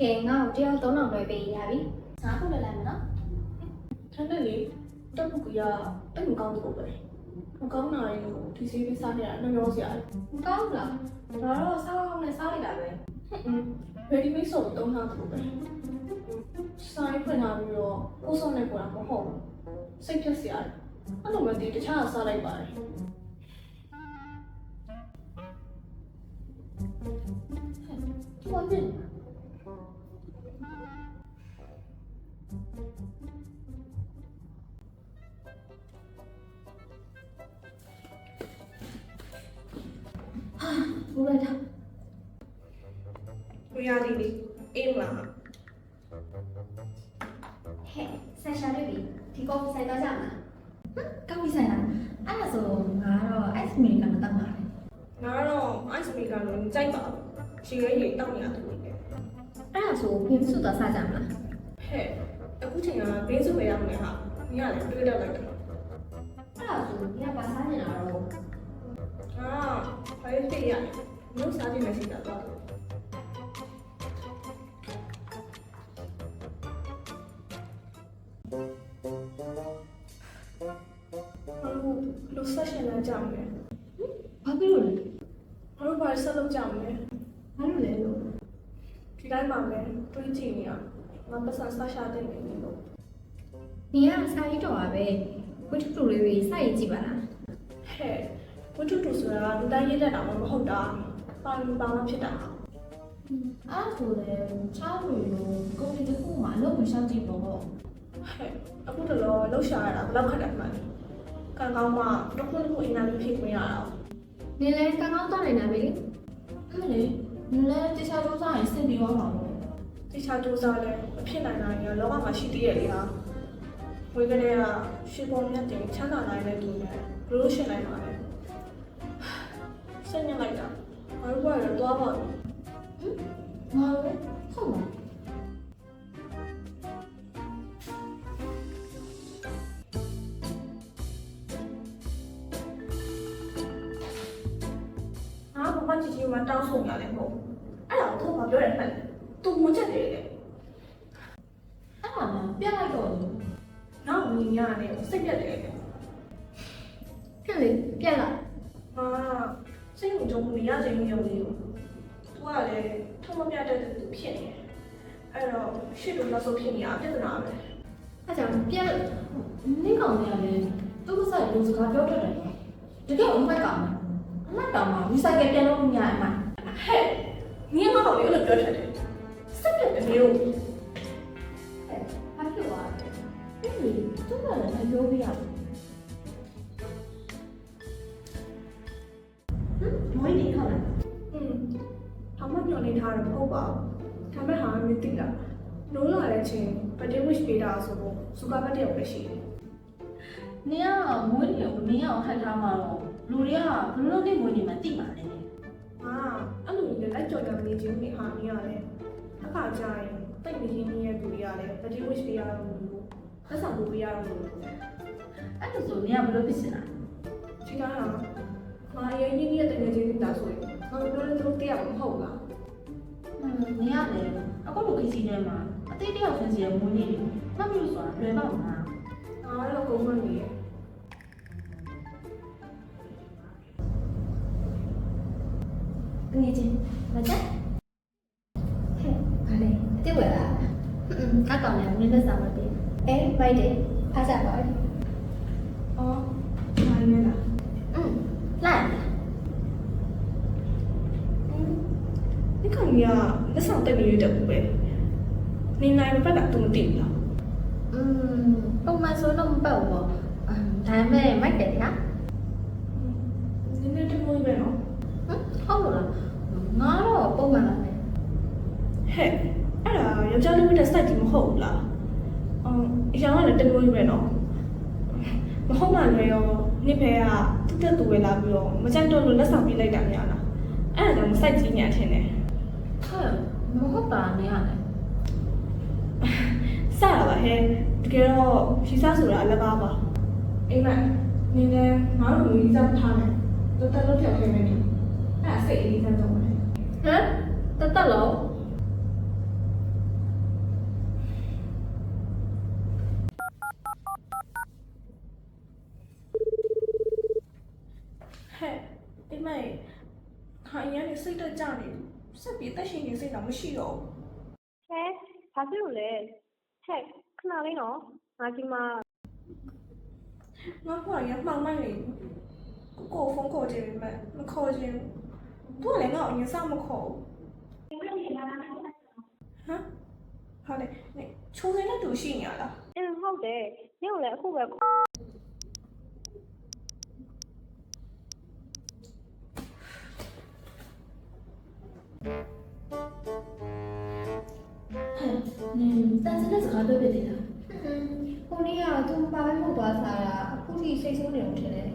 န်နေပြီလေဘာလို့ထမင်းမဲ့သွားစားတတ်မလဲအေးငါတို့ဘာစားကြမလဲဘာပဲဖြစ်ရတယ်တောက်ပုတ်ကြီးစားကြမှာရတယ်လေစားမယ်ကဲငါ့ကိုတယောက်3000လွှဲပေးရပြီငါခုလွှဲလိုက်မယ်နော်ထမ်းတယ်လေတော့ကူကအဲ့မကောင်းဘူးပဲမကောင်းတာရင်ဒီစီးပြီးစားနေတာနှမျောစရာမကောင်းဘူးလားဒါတော့စားအောင်နဲ့စားလိုက်တာပဲဟွန်း ready made ဆိုတော့တုံးထားတယ်ပဲစားဖွင့်လာပြီးတော့ကိုစောနဲ့ပေါ်တာမဟုတ်ဘူးစိတ်ဖြတ်စရာအဲ့လိုမသိတခြားစားလိုက်ပါတယ်ဟဲ့ဒီမှာ ဘူးလိုက်တာကိုရသည်လေအေးမလားဟဲ့ဆက်ရှာလေးပြီဒီကော်ဖီဆိုင်တော့ကြမှာကော်ဖီဆိုင်လားအဲ့ဒါဆိုငါတော့ ice cream ကမတောက်ပါဘူးငါကတော့ ice cream ကတော့ကြိုက်ပါဘူးရှင်ရဲရေတောက်နေရတယ်လေအဲ့ဒါဆိုဘင်းစုတော့စားကြမလား ဟဲ့အခုချိန်ကဘေးစုပဲရောက်နေဟာမင်းကလည်းတွေးတော့လိုက်တယ်အဲ့ဒါဆိုဒီကဘာစားနေတာတော့အာဘာလို့ဖြစ်ရလဲမျိုးစားခြင်းမရှိတာတော့အခုလူဆက်ရှင်လာကြမယ်ဘာဖြစ်လို့လဲဘာလို့ဘာဆက်လုပ်ကြမလဲဘာလို့လဲလို့ဒီတိုင်းမှာပဲတွေးကြည့်နေရငါ ပတ်စံဆက်ရှာတဲ့နေလို့နေကစားရတော့ပါပဲဝတ္ထုလေးတွေစိုက်ကြည့်ပါလားဟဲ့ဝတ္ထုတူဆိုတာလူတိုင်းရေးလက်တာမှမဟုတ်တာပါရင်ပါမှဖြစ်တာအဲ့ဒါဆိုလေချားလို့ကိုယ်ဒီတစ်ခုမှအလုပ်မရှောက်ကြည့်ပေါ့ဟဲ့အခုတလောလှုပ်ရှားရတာဘယ်လောက်ခက်တယ်မှန်းကံကောင်းမှတစ်ခုတစ်ခုအင်တာဗျူးဖြေခွင့်ရတာနင်လည်းကောင်းကောင်းသွားနိုင်တာပဲလေအဲ့လေနင်လည်းတခြားစူးစမ်းရင်စင်ပြီးသွားမှာပေါ့ တခြားစူးစမ်းလဲမဖြစ်နိုင်တာကြီးလောကမှာရှိသေးရဲ့လေဟာဝေကနေကရှေ့ပေါ်မြတ်တင်ချမ်းသာနိုင်တဲ့သူနဲ့ဘလို့ရှင်းနိုင်ပါလဲစိတ်ညစ်လိုက်တာဘာလို့ဘာလဲတော့ပါဘူးငါလည်းဟုတ်လားငါဘာမှချီချီမှတောင်းဆိုရတယ်မဟုတ်အဲ့ဒါကိုသူကပြောတယ်မှန်သူမ ချက်တယ်လေအဲ့ဒါမှပြတ်လိုက်တော့လေနောက်ဝင်ရတယ်စိတ်ပြတ်တယ်လေဖြစ်လေပြက်လာအာစိတ်ဝင်ကြုံမှုရခြင်းမျိုးလေးကိုသူကလည်းထုံမပြတတ်တဲ့သူဖြစ်နေတယ်အဲ့တော့ရှစ်တို့နောက်ဆုံးဖြစ်နေတာပြဿနာပဲအဲ့ကြောင့်ပြက်နင့်ကောင်တွေကလည်းသူ့ကစားလူစကားပြောတတ်တယ်တကယ်အမိုက်ကောင်အမိုက်ကောင်မှာရီဆိုင်ကယ်ပြန်လို့မရအမိုက်ဟဲ့နင်းကတော့ဘယ်လိုပြောတတ်တယ် စိတ်ပြတ်တယ်မျိုးဘာဖြစ်သွားလဲအဲ့လေသူကလည်းအပြောပြရတယ်မွေးနေဟုတ်လားอืมအမညော်နေထားတယ်မဟုတ်ပါဘူးဒါပေမဲ့ဟာမသိတာနိုးလာတဲ့ချင်းပတိဝစ်ပေးတာဆိုတော့စူပါပတ်တဲ့ပဲရှိတယ်နင်ကမွေးနေကိုနင်အောင်ဟန်ထားမှာတော့လူတွေကဘယ်လိုနေမွေးနေမှသိမှာလဲအာအဲ့လိုလေလိုက်ကြော်ကြမနေချင်းနေဟာနေရတယ်အ ခါကျရင်တိတ်မရင်းနေတဲ့သူတွေကလည်းပတိဝစ်ပေးရတော့လို့လက်ဆောင်ပို့ပေးရတော့လို့အဲ့ဒါဆိုနင်ကဘယ်လိုဖြစ်စင်လဲချိန်ကားတာမာရင်းရင်းနေတဲ့တကယ်ချင်းနေတာဆိုရင်ငါတို့လည်းသူတို့တရားမဟုတ်လားဟမ်နင်ကလည်းအခုလိုခစီထဲမှာအသေးတယောက်ချင်းစီရဲ့မွေးနေတယ်မှတ်ပြီးလို့ဆိုတာလွယ်ပါ့မလားငါတော့ကုန်မှနေရတကယ်ချင်းမချက် လဲမင်းလက်ဆောင်မပေးအေးမိုက်တယ်ဖတ်စားပါဦးအော်မိုင်းနေလားอืมလာဒီကောင်ကြီးကလက်ဆောင်တက်ပြီးတက်ဘူးပဲနေနိုင်ပတ်တာသူမသိဘူးလားอืมပုံမှန်ဆိုတော့မပတ်ဘူးပေါ့ဒါပေမဲ့မိုက်တယ်ကွာနည်းနည်းတမွေးပဲနော်ဟုတ်လို့လားငါတော့ပုံမှန်လားဟဲ့ တ်လို့လားက်ကြီးမဟုတ်ဘူးလားအော်အရောင်ကလည်းတမျိုးကြီးပဲနော်မဟုတ်မှလည်းရောနိဖေကသူ့တက်သူဝဲလာပြီးတော့မကြိုက်တော့လို့လက်ဆောင်ပေးလိုက်တာများလားအဲ့ဒါကြောင့်မစိုက်ကြီးညာထင်တယ်ဟဲ့မဟုတ်ပါနဲ့ရတယ်စရပါဟဲ့တကယ်တော့ဖြီးစားဆိုတာအလကားပါအိမ်မက်နင်းလည်းငါတို့လူကြီးစားထားမယ်တော်တော်လို့ဖြတ်ခဲမယ်နိအဲ့ဒါစိတ်အေးစားတော့မယ်ဟမ်တတ်တတ်လို့ ဟဲ့ အိမ်မက်ဟာအရင်ကစိတ်တက်ကြနေစက်ပြီးတက်ရှင်နေစိတ်တော့မရှိတော့ဘူးဟဲဘာဖြစ်လို့လဲဟဲ့ခဏလေးနော်ငါဒီမှာငါကရမှောင်မိုက်နေကိုကိုဖုန်းခေါ်ကြည့်ပေမဲ့မခေါ်ခြင်းသူကလည်းငါ့ကိုအရင်စမခေါ်ဘူးဟမ်ဟာလေနေချိုးစင်းတဲ့သူရှိနေရလားအင်းဟုတ်တယ်ညို့လည်းအခုပဲ ပါပဲမှုသွားစားတာအခုထိစိတ်ဆိုးနေလို့ထင်တယ်ဒီ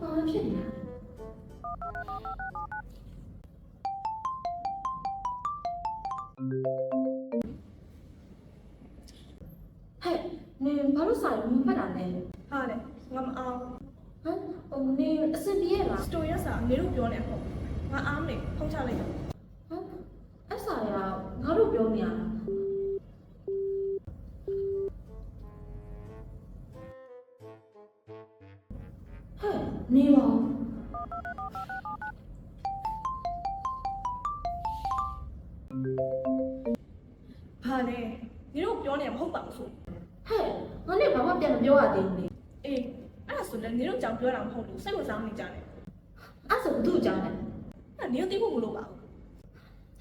ဘာမှဖြစ်နေတာဟဲ့နင်ဘာလို့စာရုံမဖတ်တာလဲဟာလေငါမအောင်ဟမ်ဟိုနင်အဆင်ပြေရလားစတိုရီရစာနေလို့ပြောနေပေါ့ငါအားမနေဖုန်းချလိုက်တော့ နေပါဦးဟာလေနေလို့ပြောနေမဟုတ်ပါဘူးဆိုဟဲ့ငါနဲ့ဘာမှပြန်မပြောရသေးဘူးလေအေးအဲ့ဒါဆိုလည်းနေလို့ကြောင်ပြောတာမဟုတ်လို့စိတ်ဝင်စားနေကြတယ်အဲ့ဆိုဘသူ့အကြောင်းလဲအဲ့နေလို့သိဖို့မလိုပါဘူး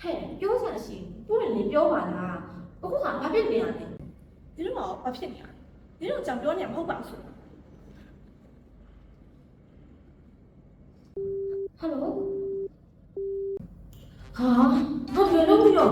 ဟဲ့ပြောစရာရှိဘူးလေလေပြောပါလားအခုကဘာဖြစ်နေရလဲနေလို့တော့ဘာဖြစ်နေရလဲနေလို့ကြောင်ပြောနေမဟုတ်ပါဘူးဆို ဟယ်လိုဟာဘာ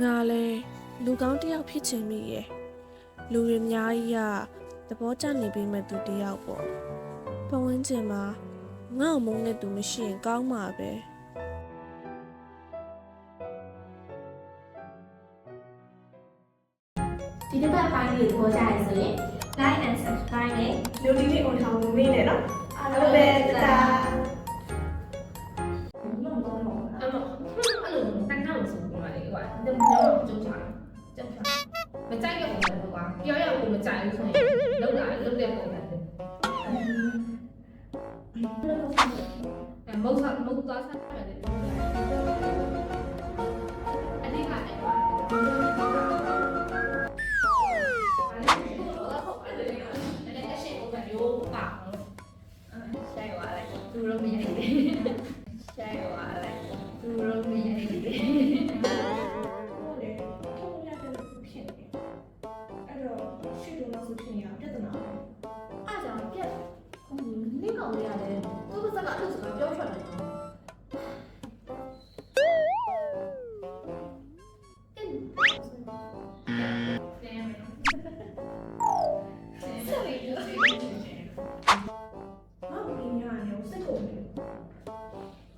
ငါလဲလူကောင်းတစ်ယောက်ဖြစ်ချင်မိရဲ့လူတွေအများကြီးကသဘောကျနေပြီးမဲ့သူတစ်ယောက်ပေါ့ပတ်ဝန်းကျင်မှာငါ့ကိုမုန်းတဲ့သူမရှိရင်ကောင်းမှာပဲဒီတစ်ပတ်ပိုင်းလေးကိုကြားရဆိုရင် like and subscribe နဲ့လူလေးလေးအောင်ထောင်နေနေနော်အားလုံးပဲတာ ရကိုမကြိုက်ဘူးဆိုရင်လောက်တာလောက်တဲ့ပုံ Oh.